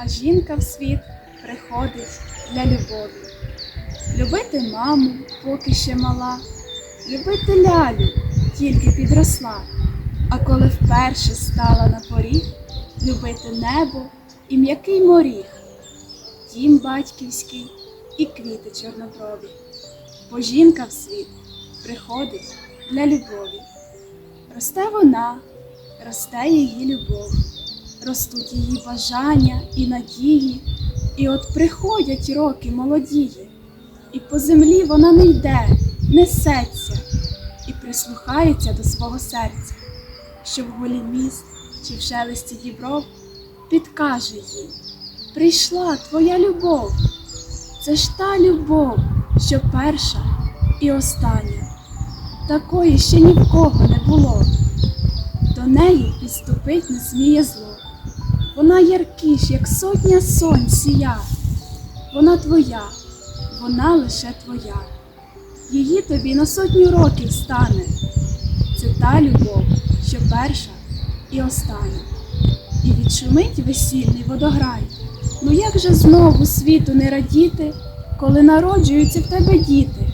А жінка в світ приходить для любові. Любити маму, поки ще мала, любити лялю, тільки підросла. А коли вперше стала на поріг, любити небо і м'який моріг, дім батьківський і квіти чорноброві. Бо жінка в світ приходить для любові. Росте вона, росте її любов, ростуть її бажання і надії, і от приходять роки молодії, і по землі вона не йде, несеться і прислухається до свого серця, що в голі міст чи в шелесті дібров підкаже їй прийшла твоя любов. Це ж та любов, що перша і остання. Такої ще ні в кого не було. До неї підступить не сміє зло. Вона яркіш, як сотня сонь сія. Вона твоя, вона лише твоя. Її тобі на сотню років стане. Це та любов, що перша і остання. І відшумить весільний водограй. Ну як же знову світу не радіти, коли народжуються в тебе діти,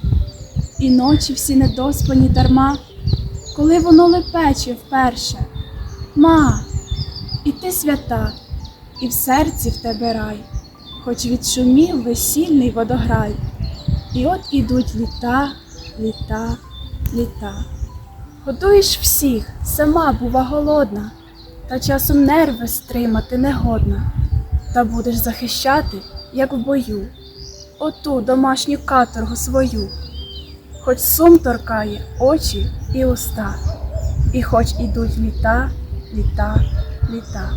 і ночі всі недоспані дарма, коли воно лепече вперше. Ма, ти свята, і в серці в тебе рай, хоч відшумів весільний водограй. І от ідуть літа, літа, літа. Годуєш всіх, сама бува голодна, та часом нерви стримати негодна, та будеш захищати, як в бою, оту домашню каторгу свою, хоч сум торкає очі і уста, і хоч ідуть літа, літа, літа.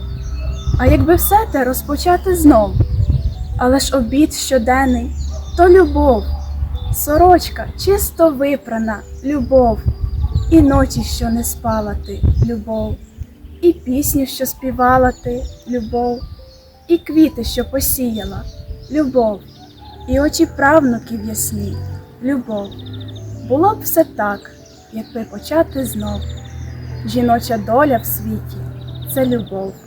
А якби все те розпочати знов, але ж обід щоденний то любов, сорочка чисто випрана, любов, і ночі, що не спала ти, любов, і пісню, що співала ти, любов, і квіти, що посіяла, любов, і очі правнуків ясні, любов. Було б все так, якби почати знов. Жіноча доля в світі це любов.